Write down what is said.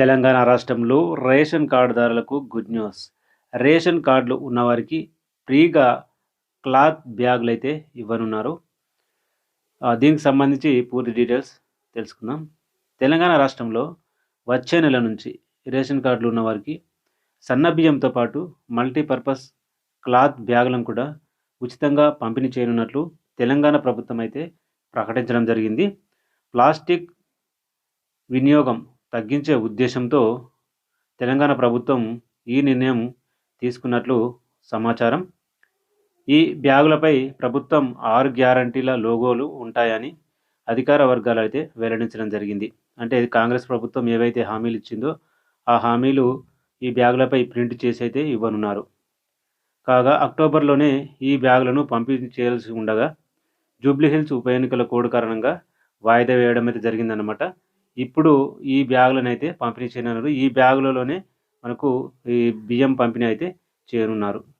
తెలంగాణ రాష్ట్రంలో రేషన్ కార్డుదారులకు good news. Ration కార్డులు ఉన్నవారికి ఫ్రీగా క్లాత్ బ్యాగులు అయితే ఇవ్వనున్నారు దీనికి సంబంధించి పూర్తి డీటెయిల్స్ తెలుసుకుందాం. తెలంగాణ రాష్ట్రంలో వచ్చే నెల నుంచి రేషన్ కార్డులు ఉన్నవారికి సన్న బియ్యంతో పాటు మల్టీపర్పస్ క్లాత్ బ్యాగులను కూడా ఉచితంగా పంపిణీ చేయనున్నట్లు తెలంగాణ ప్రభుత్వం అయితే ప్రకటించడం జరిగింది. ప్లాస్టిక్ వినియోగం తగ్గించే ఉద్దేశంతో తెలంగాణ ప్రభుత్వం ఈ నిర్ణయం తీసుకున్నట్లు సమాచారం. ఈ బ్యాగులపై ప్రభుత్వం ఆరు గ్యారంటీల లోగోలు ఉంటాయని అధికార వర్గాలు అయితే వెల్లడించడం జరిగింది. అంటే కాంగ్రెస్ ప్రభుత్వం ఏవైతే హామీలు ఇచ్చిందో ఆ హామీలు ఈ బ్యాగులపై ప్రింట్ చేసి అయితే ఇవ్వనున్నారు. కాగా అక్టోబర్లోనే ఈ బ్యాగులను పంపిణీ చేయాల్సి ఉండగా జూబ్లీహిల్స్ ఉప ఎన్నికల కోడ్ కారణంగా వాయిదా వేయడం అయితే జరిగిందన్నమాట. ఇప్పుడు ఈ బ్యాగులను అయితే పంపిణీ చేయనున్నారు. ఈ బ్యాగులలోనే మనకు ఈ బియ్యం పంపిణీ అయితే చేయనున్నారు.